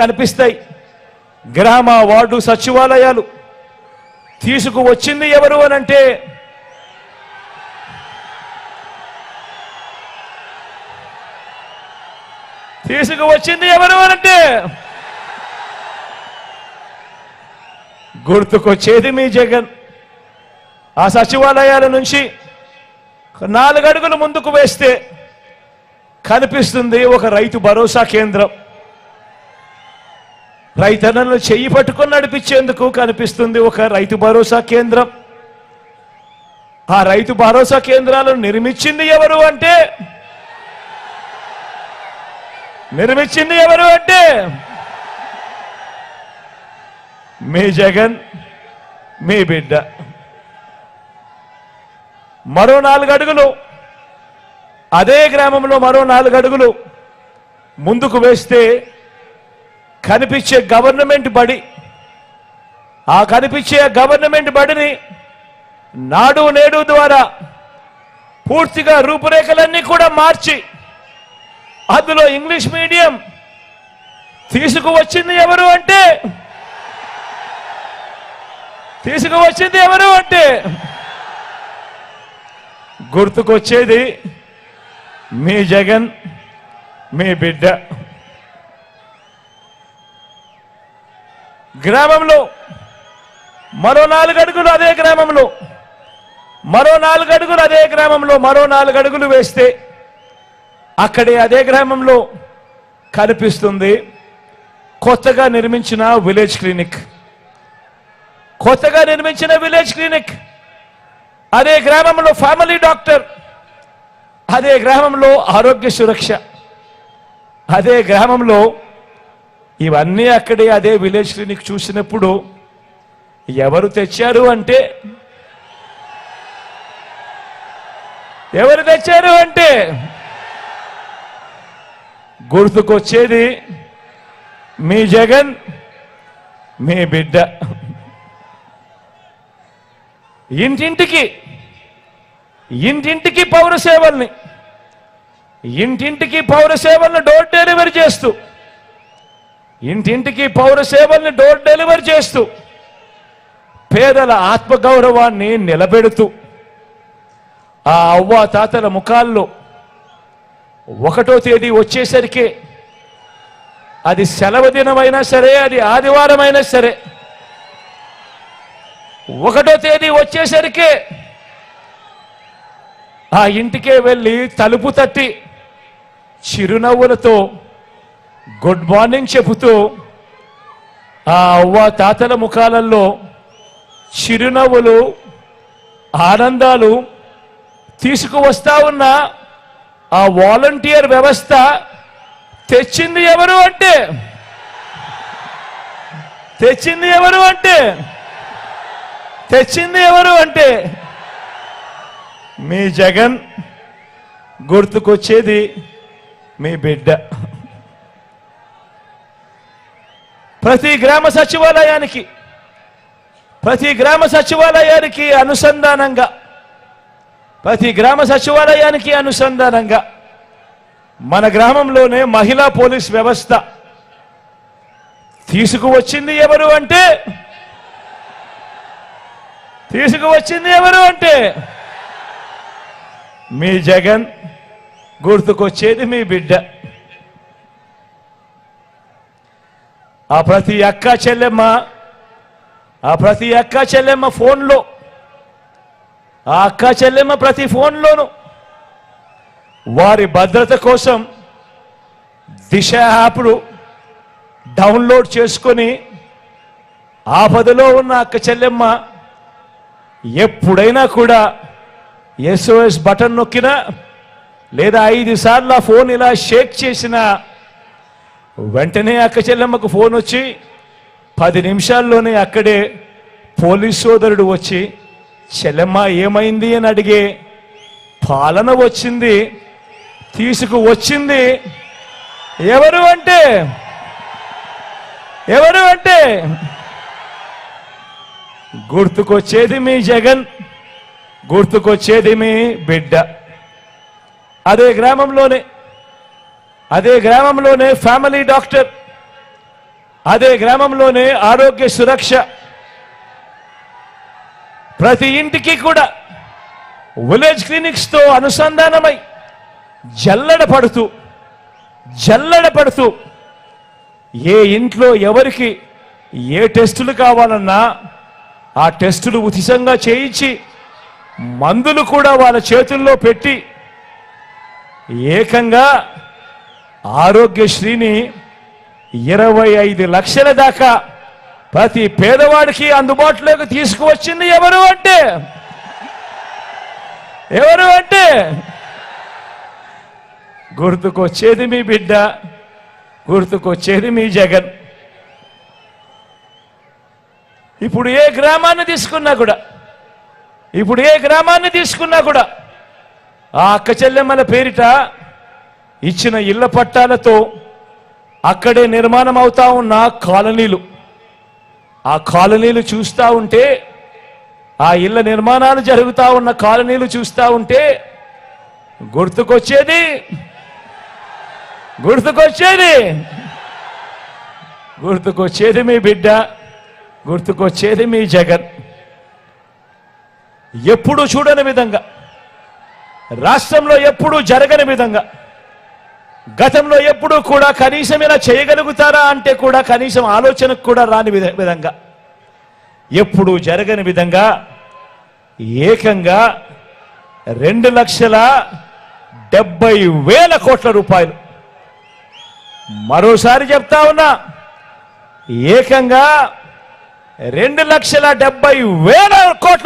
కనిపిస్తాయి. గ్రామ వార్డు సచివాలయాలు తీసుకువచ్చింది ఎవరు అనంటే తీసుకువచ్చింది ఎవరు అనంటే గుర్తుకొచ్చేది మీ జగన్. ఆ సచివాలయాల నుంచి నాలుగు అడుగులు ముందుకు వేస్తే కనిపిస్తుంది ఒక రైతు భరోసా కేంద్రం. రైతన్నలు చెయ్యి పట్టుకొని నడిపించేందుకు కనిపిస్తుంది ఒక రైతు భరోసా కేంద్రం. ఆ రైతు భరోసా కేంద్రాలను నిర్మించింది ఎవరు అంటే? నిర్మించింది ఎవరు అంటే? మీ జగన్ మీ బిడ్డ. మరో నాలుగు అడుగులు. అదే గ్రామంలో మరో నాలుగు అడుగులు. ముందుకు వేస్తే కనిపించే గవర్నమెంట్ బడి. ఆ కనిపించే గవర్నమెంట్ బడిని నాడు నేడు ద్వారా పూర్తిగా రూపురేఖలన్నీ కూడా మార్చి అందులో ఇంగ్లీష్ మీడియం తీసుకువచ్చింది ఎవరు అంటే తీసుకువచ్చింది ఎవరు అంటే గుర్తుకొచ్చేది మీ జగన్ మీ బిడ్డ. గ్రామంలో మరో నాలుగు అడుగులు అదే గ్రామంలో మరో నాలుగు అడుగులు అదే గ్రామంలో మరో నాలుగు అడుగులు వేస్తే అక్కడే అదే గ్రామంలో కనిపిస్తుంది కొత్తగా నిర్మించిన విలేజ్ క్లినిక్. కొత్తగా నిర్మించిన విలేజ్ క్లినిక్. అదే గ్రామంలో ఫ్యామిలీ డాక్టర్ అదే గ్రామంలో ఆరోగ్య సురక్ష అదే గ్రామంలో ఇవన్నీ అక్కడే అదే విలేజ్ క్లినిక్ చూసినప్పుడు ఎవరు తెచ్చారు అంటే? ఎవరు తెచ్చారు అంటే? గుర్తుకొచ్చేది మీ జగన్ మీ బిడ్డ. ఇంటింటికి ఇంటింటికి పౌర సేవల్ని ఇంటింటికి పౌర సేవలను డోర్ డెలివరీ చేస్తూ ఇంటింటికి పౌర సేవల్ని డోర్ డెలివరీ చేస్తూ పేదల ఆత్మగౌరవాన్ని నిలబెడుతూ ఆ అవ్వ తాతల ముఖాల్లో ఒకటో తేదీ వచ్చేసరికి అది సెలవు దినమైనా సరే అది ఆదివారమైనా సరే ఒకటో తేదీ వచ్చేసరికి ఆ ఇంటికే వెళ్ళి తలుపు తట్టి చిరునవ్వులతో గుడ్ మార్నింగ్ చెబుతూ ఆ అవ్వ తాతల ముఖాలలో చిరునవ్వులు ఆనందాలు తీసుకువస్తా ఉన్న ఆ వాలంటీర్ వ్యవస్థ తెచ్చింది ఎవరు అంటే? తెచ్చింది ఎవరు అంటే? తెచ్చింది ఎవరు అంటే? మీ జగన్ గుర్తుకొచ్చేది మీ బిడ్డ. ప్రతి గ్రామ సచివాలయానికి ప్రతి గ్రామ సచివాలయానికి అనుసంధానంగా ప్రతి గ్రామ సచివాలయానికి అనుసంధానంగా మన గ్రామంలోనే మహిళా పోలీస్ వ్యవస్థ తీసుకువచ్చింది ఎవరు అంటే తీసుకువచ్చింది ఎవరు అంటే మీ జగన్ గుర్తుకొచ్చేది మీ బిడ్డ. ఆ ప్రతి అక్క చెల్లెమ్మ ఆ ప్రతి అక్క చెల్లెమ్మ ఫోన్లో ఆ అక్క చెల్లెమ్మ ప్రతి ఫోన్లోను వారి భద్రత కోసం దిశ యాప్ను డౌన్లోడ్ చేసుకొని ఆపదలో ఉన్న అక్క చెల్లెమ్మ ఎప్పుడైనా కూడా ఎస్ఓఎస్ బటన్ నొక్కినా లేదా ఐదు సార్లు ఆ ఫోన్ ఇలా షేక్ చేసిన వెంటనే అక్క చెల్లెమ్మకు ఫోన్ వచ్చి పది నిమిషాల్లోనే అక్కడే పోలీస్ సోదరుడు వచ్చి చెల్లెమ్మ ఏమైంది? అని అడిగే పాలన వచ్చింది తీసుకు వచ్చింది. ఎవరు అంటే? ఎవరు అంటే? గుర్తుకొచ్చేది మీ జగన్ గుర్తుకొచ్చేది మీ బిడ్డ. అదే గ్రామంలోనే అదే గ్రామంలోనే ఫ్యామిలీ డాక్టర్ అదే గ్రామంలోనే ఆరోగ్య సురక్ష. ప్రతి ఇంటికి కూడా విలేజ్ క్లినిక్స్తో అనుసంధానమై జల్లడ పడుతూ జల్లడ పడుతూ ఏ ఇంట్లో ఎవరికి ఏ టెస్టులు కావాలన్నా ఆ టెస్టులు ఉచితంగా చేయించి మందులు కూడా వాళ్ళ చేతుల్లో పెట్టి ఏకంగా ఆరోగ్యశ్రీని ఇరవై ఐదు లక్షల దాకా ప్రతి పేదవాడికి అందుబాటులోకి తీసుకువచ్చింది ఎవరు అంటే? ఎవరు అంటే? గుర్తుకొచ్చేది మీ బిడ్డ గుర్తుకొచ్చేది మీ జగన్. ఇప్పుడు ఏ గ్రామాన్ని తీసుకున్నా కూడా ఇప్పుడు ఏ గ్రామాన్ని తీసుకున్నా కూడా ఆ అక్క చెల్లెమ్మల పేరిట ఇచ్చిన ఇళ్ళ పట్టాలతో అక్కడే నిర్మాణం అవుతా ఉన్న కాలనీలు. ఆ కాలనీలు చూస్తూ ఉంటే ఆ ఇళ్ళ నిర్మాణాలు జరుగుతూ ఉన్న కాలనీలు చూస్తూ ఉంటే గుర్తుకొచ్చేది? గుర్తుకొచ్చేది? గుర్తుకొచ్చేది మీ బిడ్డ గుర్తుకొచ్చేది మీ జగన్. ఎప్పుడు చూడని విధంగా రాష్ట్రంలో ఎప్పుడూ జరగని విధంగా గతంలో ఎప్పుడూ కూడా కనీసం ఇలా చేయగలుగుతారా అంటే కూడా కనీసం ఆలోచనకు కూడా రాని విధంగా. ఎప్పుడు జరగని విధంగా ఏకంగా రెండు లక్షల డెబ్బై వేల కోట్ల రూపాయలు. మరోసారి చెప్తా ఉన్నా ఏకంగా రెండు లక్షల డెబ్బై వేల కోట్ల